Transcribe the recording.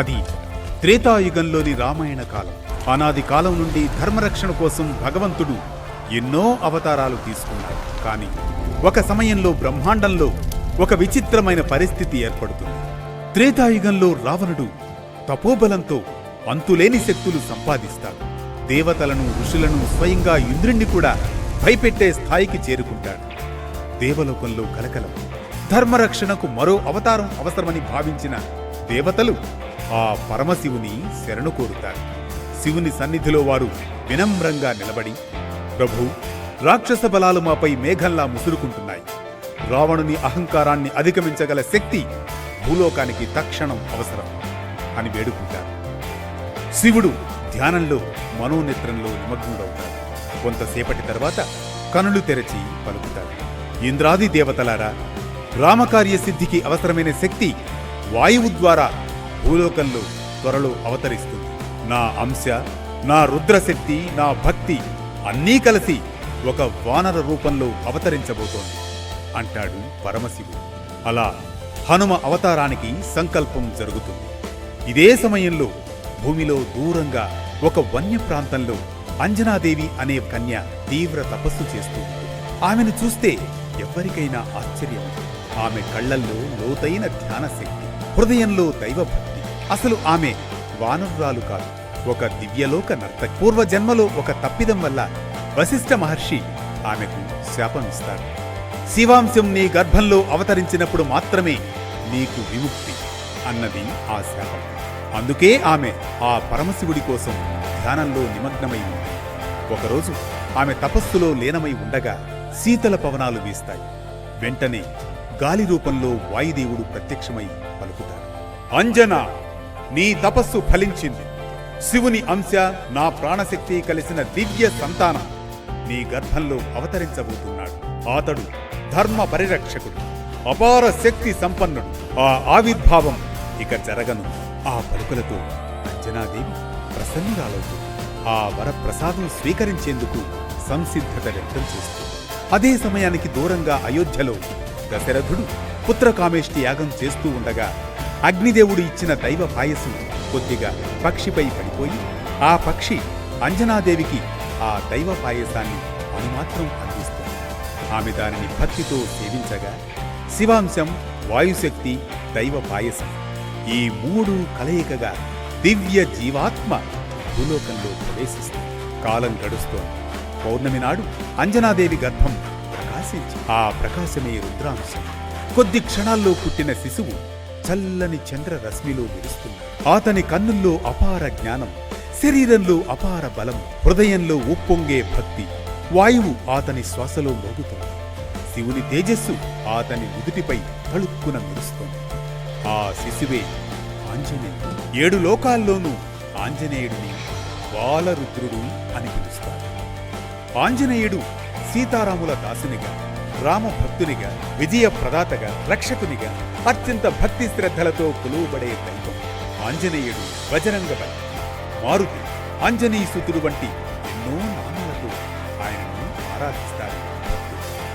అది త్రేతాయుగంలోని రామాయణ కాలం. అనాది కాలం నుండి ధర్మరక్షణ కోసం భగవంతుడు ఎన్నో అవతారాలు తీసుకున్నాడు. కానీ ఒక సమయంలో బ్రహ్మాండంలో ఒక విచిత్రమైన పరిస్థితి ఏర్పడుతుంది. త్రేతాయుగంలో రావణుడు తపోబలంతో అంతులేని శక్తులు సంపాదిస్తాడు. దేవతలను ఋషులను స్వయంగా ఇంద్రుణ్ణి కూడా భయపెట్టే స్థాయికి చేరుకుంటాడు. దేవలోకంలో కలకలం. ధర్మరక్షణకు మరో అవతారం అవసరమని భావించిన దేవతలు ఆ పరమశివుని శరణు కోరుతారు. శివుని సన్నిధిలో వారు వినమ్రంగా నిలబడి ప్రభు రాక్షస బలాలు మాపై మేఘంలా ముసురుకుంటున్నాయి. రావణుని అహంకారాన్ని అధిగమించగల శక్తి భూలోకానికి తక్షణం అవసరం అని వేడుకుంటారు. శివుడు ధ్యానంలో మనోనేత్రంలో నిమగ్నుడవుతాడు. కొంతసేపటి తర్వాత కనులు తెరచి పలుకుతాడు. ఇంద్రాది దేవతలారా రామకార్య సిద్ధికి అవసరమైన శక్తి వాయువు ద్వారా భూలోకంలో త్వరలో అవతరిస్తుంది. నా అంశ నా రుద్రశక్తి నా భక్తి అన్నీ కలిసి ఒక వానర రూపంలో అవతరించబోతోంది అంటాడు పరమశివుడు. అలా హనుమ అవతారానికి సంకల్పం జరుగుతుంది. ఇదే సమయంలో భూమిలో దూరంగా ఒక వన్య ప్రాంతంలో అంజనాదేవి అనే కన్య తీవ్ర తపస్సు చేస్తూ ఆమెను చూస్తే ఎవ్వరికైనా ఆశ్చర్యం. ఆమె కళ్ళల్లో లోతైన ధ్యాన శక్తి హృదయంలో దైవభక్తి అసలు ఆమె వానరురాలు కాదు. ఒక దివ్యలోక నర్తకి. పూర్వజన్మలో ఒక తప్పిదం వల్ల వశిష్ఠ మహర్షి ఆమెకు శాపమిస్తాడు శివాంశం నీ గర్భంలో అవతరించినప్పుడు మాత్రమే నీకు విముక్తి అన్నది ఆ శాపం. అందుకే ఆమె ఆ పరమశివుడి కోసం ధ్యానంలో నిమగ్నమై ఉంది. ఒకరోజు ఆమె తపస్సులో లీనమై ఉండగా శీతల పవనాలు వీస్తాయి. వెంటనే గాలి రూపంలో వాయుదేవుడు ప్రత్యక్షమై పలుకుతాడు. అంజనా! నీ తపస్సు ఫలించింది. శివుని అంశ నా ప్రాణశక్తి కలిసిన దివ్య సంతానం నీ గర్భంలో అవతరించబోతున్నాడు. అతడు ధర్మ పరిరక్షకుడు అపార శక్తి సంపన్నుడు. ఆ ఆవిర్భావం ఇక జరగను. ఆ పలుకులతో అంజనాదేవి ప్రసన్నురాలవుతుంది. ఆ వరప్రసాదం స్వీకరించేందుకు సంసిద్ధత వ్యక్తం చేస్తుంది. అదే సమయానికి దూరంగా అయోధ్యలో దశరథుడు పుత్రకామేష్టి యాగం చేస్తూ ఉండగా అగ్నిదేవుడు ఇచ్చిన దైవ పాయసం కొద్దిగా పక్షిపై పడిపోయి ఆ పక్షి అంజనాదేవికి ఆ దైవ పాయసాన్ని అనుమాత్రం అందిస్తుంది. ఆమె దానిని భక్తితో సేవించగా శివాంశం వాయుశక్తి దైవ పాయసం. ఈ మూడు కలయికగా దివ్య జీవాత్మ భూలోకంలో ప్రవేశిస్తుంది. కాలం గడుస్తోంది. పౌర్ణమి నాడు అంజనాదేవి గర్భం ప్రకాశించి ఆ ప్రకాశమే రుద్రాంశం. కొద్ది క్షణాల్లో పుట్టిన శిశువు చల్లని చంద్ర రశ్మిలో మెరుస్తుంది అతని కన్నుల్లో అపార జ్ఞానం శరీరంలో అపార బలం హృదయంలో ఉప్పొంగే భక్తి వాయువు అతని శ్వాసలో మోగుతుంది. శివుని తేజస్సు అతని నుదుటిపై తళుక్కున మెరుస్తోంది. ఆ శిశువే ఆంజనేయుడు. ఏడు లోకాల్లోనూ ఆంజనేయుడిని బాలరుద్రుడు అని పిలుస్తారు. ఆంజనేయుడు సీతారాముల దాసునిగా రామభక్తునిగా విజయ ప్రదాతగా రక్షకునిగా అత్యంత భక్తి శ్రద్ధలతో కొలువబడే దైవం ఆంజనేయుడు బజరంగబలి. మారుతి ఆంజనేయసుతుడు వంటి ఎన్నో నామాలతో ఆయనను ఆరాధిస్తారు.